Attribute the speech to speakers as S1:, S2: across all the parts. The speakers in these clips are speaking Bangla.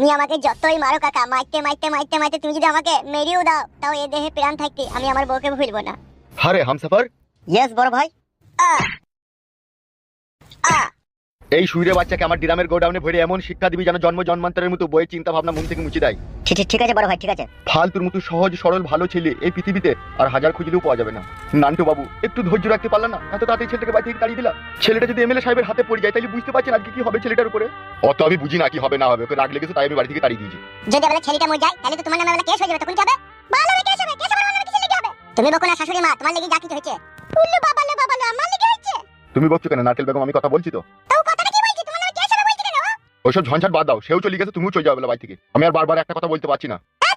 S1: তুমি আমাকে যতই মারো কাকা মাইতে মাইতে মাইতে মাইতে তুমি যদি আমাকে মেরিয়েও দাও তাও এ দেহে প্রাণ থাকতে আমি আমার বউকে ভুলব না।
S2: হারে হামসফর।
S3: ইয়েস বড় ভাই।
S1: আ আ
S2: এই সুইরে বাচ্চাকে আমার ডিরামের গোডাউনে ভরে এমন শিক্ষা দিবি যেন জন্ম জন্মান্তরের মতো বইয়ের চিন্তা ভাবনা মন থেকে মুছে দেয়।
S3: ঠিক আছে বড় ভাই ঠিক আছে।
S2: ফালতুর মতো সহজ সরল ভালো ছেলে এই পৃথিবীতে আর হাজার খুঁজলেও পাওয়া যাবে না। নান্টু বাবু একটু ধৈর্য রাখতে পারলাম না? এত তাড়াতাড়ি ছেলেটাকে বাড়ি থেকে তাড়িয়ে দিলা? ছেলেটা যদি এমএলএ সাহেবের হাতে পড়ে যায় তাহলে বুঝতে পারছেন আজকে কি হবে ছেলেটার উপরে? অত আমি বুঝি না কি হবে না হবে ওকে রাগ লেগেছে তাই আমি বাড়ি থেকে তাড়িয়ে দিয়েছি।
S1: যদি বলে ছেলেটা মরে যায় তাহলে তো তোমার নামে কেস হয়ে যাবে তখন কি হবে? ভালো কেস হবে কেস হবে নামে কিসের লেগে হবে? তুমি বকো না শাশুড়ি মা তোমার লেগে যা কিছু হয়েছে। উল্লু বাবা লো বাবা লো আমার লেগে হয়েছে।
S2: তুমি বলছো কেন নারকেল বেগম আমি কথা বলছি তো ওইসব ঝঞ্ঝাট বাদ দাও সেও চলে গেছে তুমিও চলে যাবে বাড়ি থেকে। আমি আর বারবার একটা কথা বলতে পারছি না।
S1: না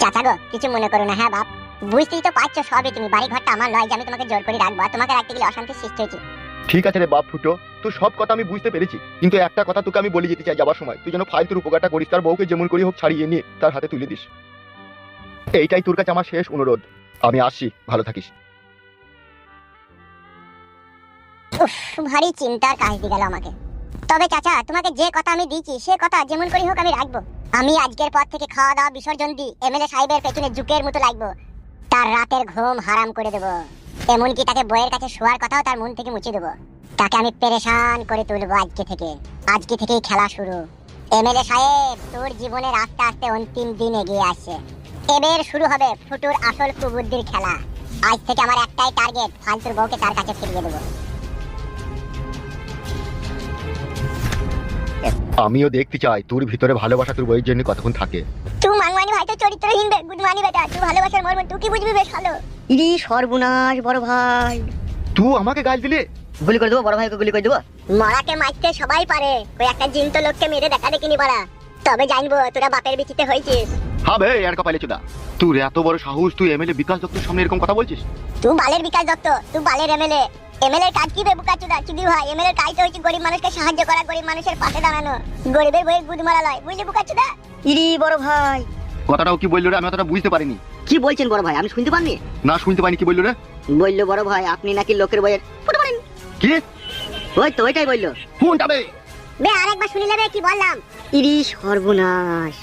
S1: চাচা গো কিছু মনে করো না হ্যাঁ বাপ? বুঝতেই তো পারছ সবই তুমি বাড়ি ঘরটা আমার নয় যে আমি তোমাকে জোর করে রাখব আর তোমাকে রাখতে গেলে অশান্তি সৃষ্টি হয়েছে।
S2: ঠিক আছে রে বাপ ফুটো তো সব কথা আমি বুঝতে পেরেছি। কিন্তু একটা কথা তোকে আমি বলে যেতে চাই যাবার সময় তুই যেন ফালতুর উপকারটা করিস তার বউকে যেমন করি হোক ছাড়িয়ে নিয়ে তার হাতে তুলে দিস। এইটাই তোর কাছে আমার শেষ অনুরোধ। আমি আসছি ভালো থাকিস।
S1: ভারী চিন্তার কাজ দিয়ে গেল আমাকে। তবে চাচা, তোমাকে যে কথা আমি সে কথা যেমন হোক আমি রাখব। আমি আজকের পর থেকে খাওয়া দাওয়া বিসর্জন দিই এমএলএ সাহেবের পেছনে জুকের মতো লাগবো। তার রাতের ঘুম হারাম করে দেবো। এমনকি তাকে বইয়ের কাছে শোয়ার কথাও তার মন থেকে মুছে দেবো। তাকে আমি পেরেশান করে তুলবো আজকে থেকে। আজকে থেকেই খেলা শুরু। এমএলএ সাহেব, তোর জীবনের আস্তে আস্তে অন্তিম দিন এগিয়ে আসছে। এবার শুরু হবে ফুটুর আসল কুবুদ্দির খেলা। আজ থেকে আমার একটাই টার্গেট ফালতুর বউকে তার কাছে ফিরিয়ে দেবো।
S2: আমিও দেখতে চাই তোর ভিতরে ভালোবাসা তোর বইয়ের জন্য কতক্ষণ থাকে।
S1: তুই মাংমানি ভাই তো চরিত্রহীন বে গুড মানি বেটা তুই ভালোবাসার মর্ম তুই কি বুঝবি বেশ ভালো?
S3: ইরি সর্বনাশ বড় ভাই।
S2: তুই আমাকে গাল দিলে?
S3: গুলি করে দেবো বড় ভাইকে গুলি করে দেবো?
S1: মরাকে মারতে সবাই পারে ওই একটা জিন্ত লোককে মেরে দেখা দেখিনি পারা তবে জানব তোরা বাপের বিচিতে হয়েছিস।
S2: হ্যাঁ আর কপালে চুদা। তোর এত বড় সাহস তুই এমএলএ বিকাশ দত্তর সামনে এরকম কথা বলছিস?
S1: তুই বালের বিকাশ দত্ত তুই বালের এমএলএ এমএলএ কাজ কি চুদা? চুদি ভাই এমএলএ কাজ তো হচ্ছে গরিব মানুষকে সাহায্য করা গরিব মানুষের পাশে দাঁড়ানো। গরিবের বইয়ের গুদ মারা লয় বুঝলি বুকা চুদা?
S3: ইরি বড় ভাই।
S2: কথাটাও কি বলল রে? আমি অতটা বুঝতে পারিনি।
S3: কি বলছেন বড় ভাই? আমি শুনতে পাননি?
S2: না শুনতে পাইনি কি বলল রে?
S3: বলল বড় ভাই আপনি নাকি লোকের বইয়ের ফুটো মারেন?
S2: কি?
S3: ওই তো ওইটাই বলল।
S2: ফোনটা বে?
S1: বে আরেকবার শুনিলে বে কি বললাম?
S3: ইরি সর্বনাশ।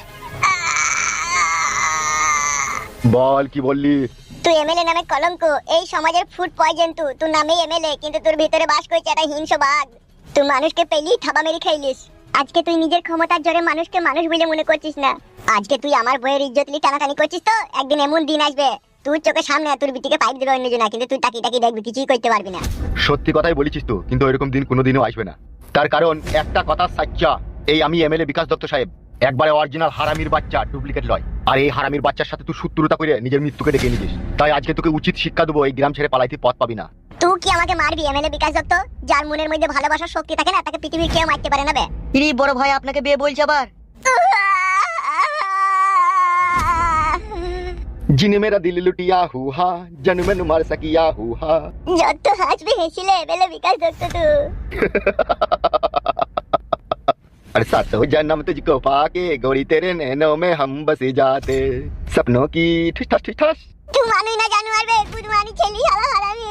S2: বল কি বললি?
S1: তুই এমএলএ নামে কলঙ্ক এই সমাজের ফুড পয়জন তুই তোর নামেই এমএলএ কিন্তু তোর ভিতরে বাস করছে একটা হিংস্র বাঘ। তুই মানুষকে পেলি থাবা মেরে খাইলিস। আজকে তুই নিজের ক্ষমতার জোরে মানুষকে মানুষ বলে মনে করছিস না। আজকে তুই আমার বইয়ের ইজ্জত নিয়ে টানাটানি করছিস তো একদিন এমন দিন আসবে। তোর চোখের সামনে তোর বিটিকে পাইপ দেবে অন্যজনা কিন্তু তুই তাকি তাকি দেখবি কিছুই করতে পারবি না।
S2: সত্যি কথাই বলেছিস তো কিন্তু এরকম দিন কোনোদিনও আসবে না। তার কারণ একটা কথা সাচ্চা। এই আমি এমএলএ বিকাশ দত্ত সাহেব একবারে অরিজিনাল হারামির বাচ্চা ডুপ্লিকেট লয় আর এই হারামির বাচ্চার সাথে তুই শত্রুতা করে নিজের মৃত্যুকে ডেকে নিয়েছিস তাই আজকে তোকে উচিত শিক্ষা দেবো এই গ্রাম ছেড়ে পালাইতে পথ পাবি না
S1: তুই কি আমাকে মারবি এমএলএ বিকাশ দত্ত যার মনের মধ্যে ভালোবাসার শক্তি থাকে না তাকে পৃথিবীর কেউ মারতে পারে না বে
S3: ইরি বড় ভাই আপনাকে বিয়ে বলছে আবার
S2: जिने मेरा दिल लुटिया हुआ जन में मार सकिया हुआ
S1: যত হাসবি হেসিলে এমএলএ বিকাশ দত্ত তুই
S2: अरे साथ हो जन्म तुझको पाके गोरी तेरे नैनों में हम बस जाते सपनों की ठिस ठस ठिस ठस
S1: তুই মানুষ না জানো আর বে গুদমানি ছেলি হালা হারামি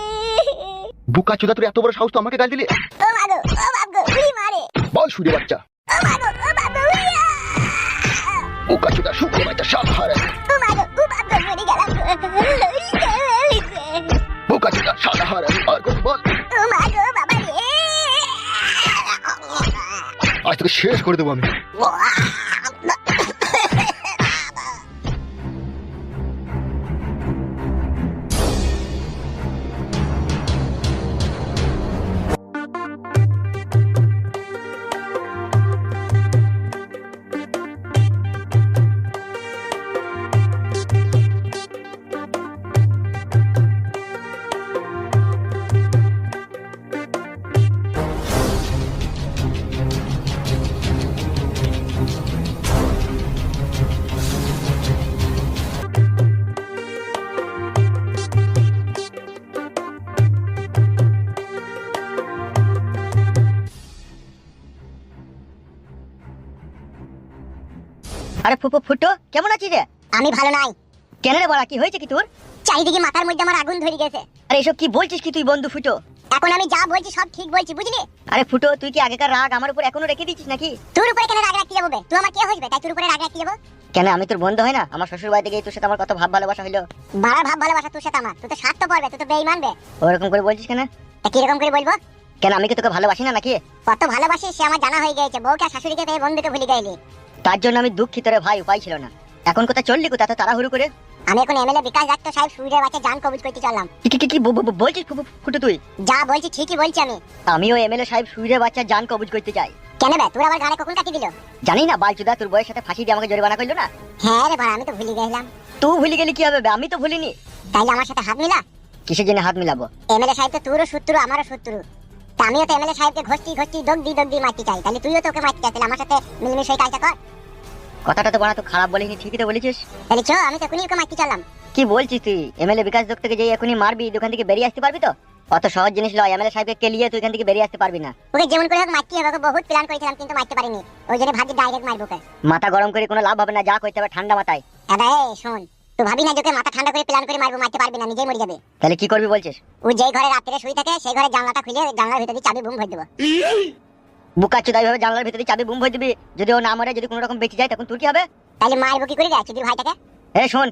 S2: বুকা চোদা তোর এত বড় সাহস তো আমাকে গাল দিলি
S1: ও মাগো ও বাবগো উড়ি মারে
S2: বল সুরে বাচ্চা
S1: ও মাগো ও বাবগো উড়িয়া
S2: বুকা চোদা সুরে বাচ্চা সব হারে
S1: ও মাগো ও বাবগো মরে গেলাম
S2: বুকা চোদা সাদা হারে আর কোন বল তোকে শেষ করে দেবো আমি।
S3: আরে ফুপু ফুটো কেমন আছিস রে?
S1: আমি ভালো নাই।
S3: কেন রে বড়া কি হয়েছে কি তোর?
S1: চারিদিকে মাথার মধ্যে আমার আগুন ধরে গেছে।
S3: আরে এসব কি বলছিস কি তুই বন্ধু ফুটো?
S1: এখন আমি যা বলছি সব ঠিক বলছি বুঝলি?
S3: আরে ফুটো তুই কি আগেকার রাগ আমার উপর এখনও রেখে দিচ্ছিস নাকি?
S1: তোর উপরে কেন রাগ রাখতে যাব বে? তুই আমার কে হইবে তাই তোর উপরে রাগ রাখতে যাব?
S3: কেন আমি তোর বন্ধু হয় না? আমার শ্বশুর বাড়িতে গিয়ে তোর সাথে আমার কত ভাব ভালোবাসা হইল?
S1: বাড়ার ভাব ভালোবাসা তোর সাথে আমার। তুই তো স্বার্থ পড়বে তুই তো বেইমান বে।
S3: ওরকম করে বলছিস কেন?
S1: তা কীরকম করে বলব?
S3: কেন আমি কি তোকে ভালোবাসি না নাকি?
S1: কত ভালোবাসি সে আমার জানা হয়ে গেছে বউকে শাশুড়িকে পেয়ে বন্ধুকে ভুলে গেলি।
S3: তার জন্য আমি দুঃখিত রে ভাই উপায় ছিল না। এখন কোথায় চললি কোথা তো তাড়াহুড়ো করে?
S1: আমি এখন এমএলএ বিকাশ দত্ত সাহেব সুরের বাচ্চা জান কবুজ করতে চললাম।
S3: কি কি- কি বলছিস ফু- ফু- তুই?
S1: যা বলছি ঠিকই বলছি আমি।
S3: আমিও এমএলএ সাহেব সুইরে বাচ্চা জান কবজ করতে চাই।
S1: কেন বে? তোর আবার গাড়ি কখন কাটি দিল?
S3: জানি না বালচুদা তোর বইয়ের সাথে ফাঁসি দিয়ে আমাকে জরিমানা করল না?
S1: হ্যাঁ রে ভাই আমি তো ভুলে গেলাম।
S3: তুই ভুলে গেলি কি হবে? আমি তো ভুলিনি।
S1: তাইলে আমার সাথে হাত মিলা?
S3: কিসের জন্য হাত মিলাবো?
S1: এমএলএ সাহেব তো তোরও শত্রু আমারও শত্রু। তা আমিও তো এমএলএ সাহেবকে ঘষটি ঘষটি দগ দি দগ দি মারতে চাই। তাহলে তুইও তো ওকে মারতে চাই তাহলে আমার সাথে মিলমিশ হয়ে কাজটা কর।
S3: কথাটা তো বড় তো খারাপ বলিনি ঠিকই তো বলেছিস।
S1: তাহলে চো আমি তো এখনই ওকে মারতে চললাম
S3: কি বলছিস তুই? এমএলএ বিকাশ দত্ত থেকে যে এখনই মারবি দোকান থেকে বেরিয়ে আসতে পারবি তো? অত সহজ জিনিস লয় এমএলএ সাহেবকে কেলিয়ে তুই এখান থেকে বেরিয়ে আসতে পারবি না।
S1: ওকে যেমন করে হোক মারতে হবে ওকে বহুত প্ল্যান করেছিলাম কিন্তু মারতে পারিনি। ওই জন্য ভাবছি ডাইরেক্ট মারবো ওকে।
S3: মাথা গরম করে কোনো লাভ হবে না যা করতে হবে ঠান্ডা মাথায়।
S1: দাদা এই শোন তুই ভাবি না যে মাথা ঠান্ডা করে প্ল্যান করে মারবো মারতে পারবি না নিজেই মরে যাবে।
S3: তাহলে কি করবি বলছিস?
S1: ও যেই ঘরে রাত্রে শুয়ে থাকে সেই ঘরে জানলাটা খুলে জানলার ভিতরে চাবি বুম ভরে দেবো।
S3: বুকা চুদাই ভাবে জানলার ভিতরে চাবি বুম ভরে দিবি যদি ও না মরে যদি কোনো রকম বেঁচে যায় তখন তোর কি হবে?
S1: তাহলে মারবো কি করে রে চুদির ভাইটাকে?
S3: এ শোন।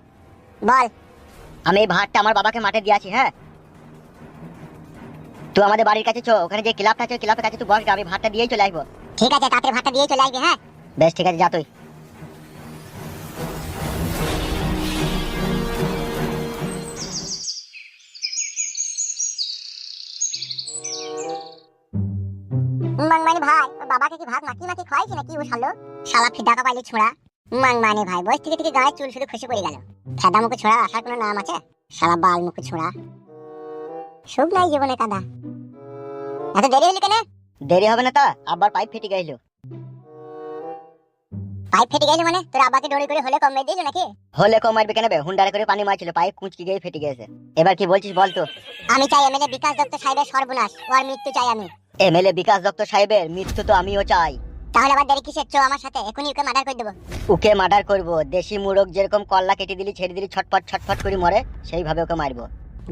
S1: বল।
S3: আমি এই ভাতটা আমার বাবাকে মাঠে দিয়ে আছি হ্যাঁ? তুই আমাদের বাড়ির কাছে চো ওখানে যে ক্লাবটা আছে ক্লাবের কাছে তুই বস আমি ভাতটা দিয়েই চলে আসব।
S1: ঠিক আছে তাড়াতাড়ি ভাতটা দিয়েই চলে আসবি হ্যাঁ?
S3: বেশ ঠিক আছে যা তুই।
S1: বাবাকে কি ভাত মাটি মাটি খাওয়াইছি নাকি ও শালো? শালা ফিদাকা পাইলি ছোড়া। মাংমানি ভাই বয়স থেকে থেকে গায়ে চুল শুধু খসে পড়ে গেল। ফেদা মুখে ছোড়া আসার কোনো নাম আছে? শালা বাল মুখে ছোড়া। সুখ নাই জীবনে কাদা। এত দেরি হলি কেন?
S3: দেরি হবে না তা আবার পাইপ ফেটে গেল
S1: পাইপ ফেটে গেলি মানে? তোর আব্বাকে ডোরি করে হলে কমে দিলি নাকি?
S3: হলে কম মারবে কেন বে? হুন্ডারে করে পানি মারছিল পাইপ কুঁচকি গিয়ে ফেটে গেছে। এবার কি বলছিস বল তো?
S1: আমি চাই এমএলএ বিকাশ দত্ত সাহেবের সর্বনাশ ওর মৃত্যু চাই আমি।
S3: এমএলএ বিকাশ দত্ত সাহেবের মৃত্যু তো আমিও চাই।
S1: তাহলে আবার দেরি কিসের? চো আমার সাথে এখনই ওকে মার্ডার করে দেবো।
S3: ওকে মার্ডার করব। দেশি মুরগ যেরকম কল্লা কেটে দিলি ছেড়ে দিলি ছটফট ছটফট করে মরে সেইভাবে ওকে মারবো।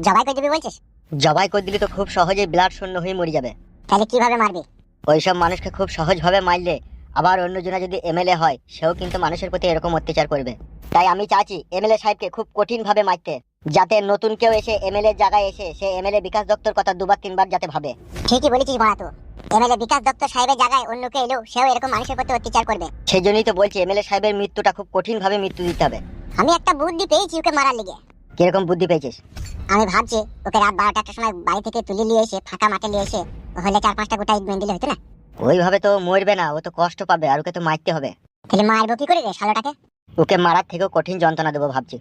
S1: জবাই করে দিবি বলছিস?
S3: জবাই করে দিলি তো খুব সহজেই ব্লাড শূন্য হয়ে মরে যাবে।
S1: তাহলে কীভাবে মারবি?
S3: ওইসব মানুষকে খুব সহজভাবে মারলে আবার অন্যজনা যদি এমএলএ হয় সেও কিন্তু মানুষের প্রতি এরকম অত্যাচার করবে। তাই আমি চাচ্ছি এমএলএ সাহেবকে খুব কঠিন ভাবে মারতে। যাতে নতুন কেউ এসে এমএলএ জায়গায় এসে সে এমএলএ বিকাশ দত্তর কথা দুবার তিনবার যাতে ভাবে।
S1: ঠিকই বলেছিস বড়া তো। এমএলএ বিকাশ দত্ত সাহেবের জায়গায় অন্য কেউ এলেও সেও এরকম মানুষের প্রতি অত্যাচার করবে।
S3: সেই জন্যই তো বলছি এমএলএ সাহেবের মৃত্যুটা খুব কঠিন ভাবে মৃত্যু দিতে হবে।
S1: আমি একটা বুদ্ধি পেয়েছি ওকে মারার লিগে।
S3: কীরকম বুদ্ধি পেয়েছিস?
S1: আমি ভাবছি ওকে রাত বারোটা একটা সময় বাড়ি থেকে তুলে নিয়ে এসে ফাঁকা মাঠে নিয়ে এসে হলে চার পাঁচটা গোটা ইট দিলে হতো না?
S3: ওইভাবে তো মরবে না ও তো কষ্ট পাবে আর ওকে তো মারতে হবে।
S1: তাহলে মারবো কি করে রে শালোটাকে?
S3: ওকে মারার থেকেও কঠিন যন্ত্রণা দেবো ভাবছি।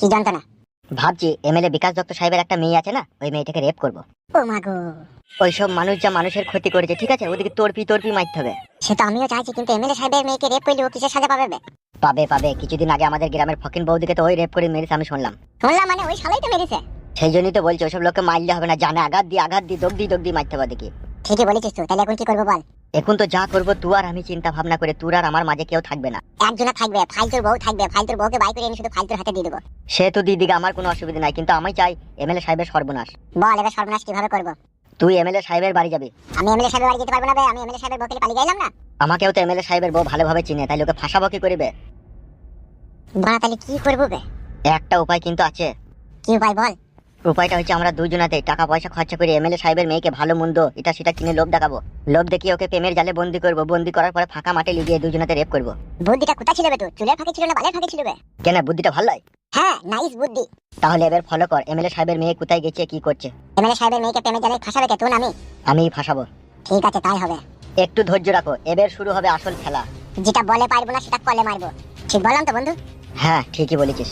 S1: কি যন্ত্রণা?
S3: ভাবছি এমএলএ বিকাশ দত্ত সাহেবের একটা মেয়ে আছে না ওই মেয়েটাকে রেপ করব।
S1: ও মাগো
S3: ওইসব মানুষ যা মানুষের ক্ষতি করেছে ঠিক আছে? ওদিকে তোরপি তোরপি মারতে হবে।
S1: সে তো আমিও চাইছি কিন্তু এমএলএ সাহেবের মেয়েকে রেপ করলে ও কিসের সাজা পাবে? বে?
S3: পাবে পাবে। কিছুদিন আগে আমাদের গ্রামের ফকিন বৌদিকে তো ওই রেপ করে মেরেছে আমি শুনলাম।
S1: শুনলাম মানে ওই শালাই তো মেরেছে?
S3: সেই জন্যই তো বলছি ওইসব লোককে মারলে হবে না। জানে আঘাত দিয়ে আঘাত দিয়ে দগদি দগদি মারতে হবে দেখি
S1: ঠিকই বলেছিস তো তাহলে এখন কি করব বল?
S3: এখন তো যা করব তুই আর আমি চিন্তা ভাবনা করে তুই আর আমার মাঝে কেউ থাকবে না।
S1: একজনা থাকবে ফাইলতুর বউ থাকবে ফাইলতুর বউকে বাই করে এনে শুধু ফাইলতুর হাতে দিয়ে দেবো।
S3: সে তো দিদিকে আমার কোনো অসুবিধা নাই কিন্তু আমি চাই এমএলএ সাহেবের সর্বনাশ।
S1: বল এবার সর্বনাশ কীভাবে করব?
S3: তুই এমএলএ সাহেবের বাড়ি যাবি।
S1: আমি এমএলএ সাহেবের বাড়ি যেতে পারব না বে আমি এমএলএ সাহেবের বউকে পালিয়ে গেলাম না?
S3: আমাকেও তো এমএলএ সাহেবের বউ ভালোভাবে চিনে তাই লোকে ফাঁসাবো কি করিবে
S1: বাড়া তাহলে কি করব বে?
S3: একটা উপায় কিন্তু আছে।
S1: কি উপায় বল?
S3: উপায়টা হচ্ছে আমরা দুজনাতে টাকা পয়সা খরচা করে এমএলএ সাহেবের মেয়েকে ভালো মন্দ এটা সেটা কিনে লোভ দেখাবো। লোভ দেখিয়ে ওকে প্রেমের জালে বন্দি করব বন্দি করার পরে ফাঁকা মাঠে লিগিয়ে দুজনাতে রেপ করব।
S1: বুদ্ধিটা কোথায় ছিল তোর? চুলের ফাঁকে ছিল না বালের ফাঁকে ছিল
S3: কেন বুদ্ধিটা ভালো হয়
S1: হ্যাঁ নাইস বুদ্ধি।
S3: তাহলে এবার ফলো কর এমএলএ সাহেবের মেয়ে কোথায় গেছে কি করছে?
S1: এমএলএ সাহেবের মেয়েকে প্রেমে জালে ফাঁসাবে কে? তুই না আমি
S3: আমি ফাঁসাবো।
S1: ঠিক আছে তাই হবে।
S3: একটু ধৈর্য রাখো এবার শুরু হবে আসল খেলা।
S1: যেটা বলে পারব না সেটা কলে মারবো। ঠিক বললাম তো বন্ধু?
S3: হ্যাঁ ঠিকই বলেছিস।